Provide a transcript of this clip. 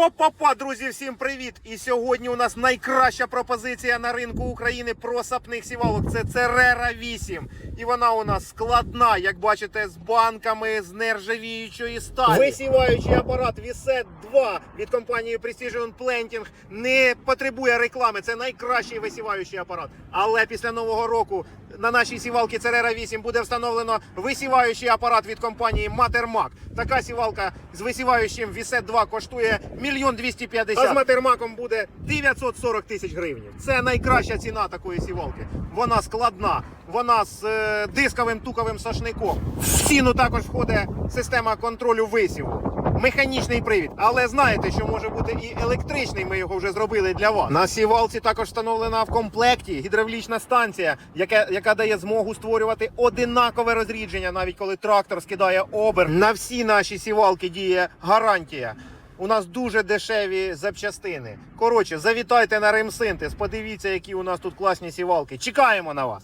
Опа-па, друзі, всім привіт! І сьогодні у нас найкраща пропозиція на ринку України про сапних сівалок. Це Церера 8. І вона у нас складна, як бачите, з банками з нержавіючої сталі. Висіваючий апарат Вісе 2 від компанії Precision Planting не потребує реклами. Це найкращий висіваючий апарат. Але після нового року на нашій сівалці Церера 8 буде встановлено висіваючий апарат від компанії Матермак. Така сівалка з висіваючим Вісе 2 коштує мільйон 250. А з Матермаком буде 940 тисяч гривень. Це найкраща ціна такої сівалки. Вона складна, вона з е, дисковим туковим сошником. В ціну також входить система контролю висіву. Механічний привід, але знаєте, що може бути і електричний. Ми його вже зробили для вас. На сівалці також встановлена в комплекті гідравлічна станція, яка, яка дає змогу створювати одинакове розрідження, навіть коли трактор скидає обер. На всі наші сівалки діє гарантія. У нас дуже дешеві запчастини. Коротше, завітайте на Римсинтез, подивіться, які у нас тут класні сівалки. Чекаємо на вас.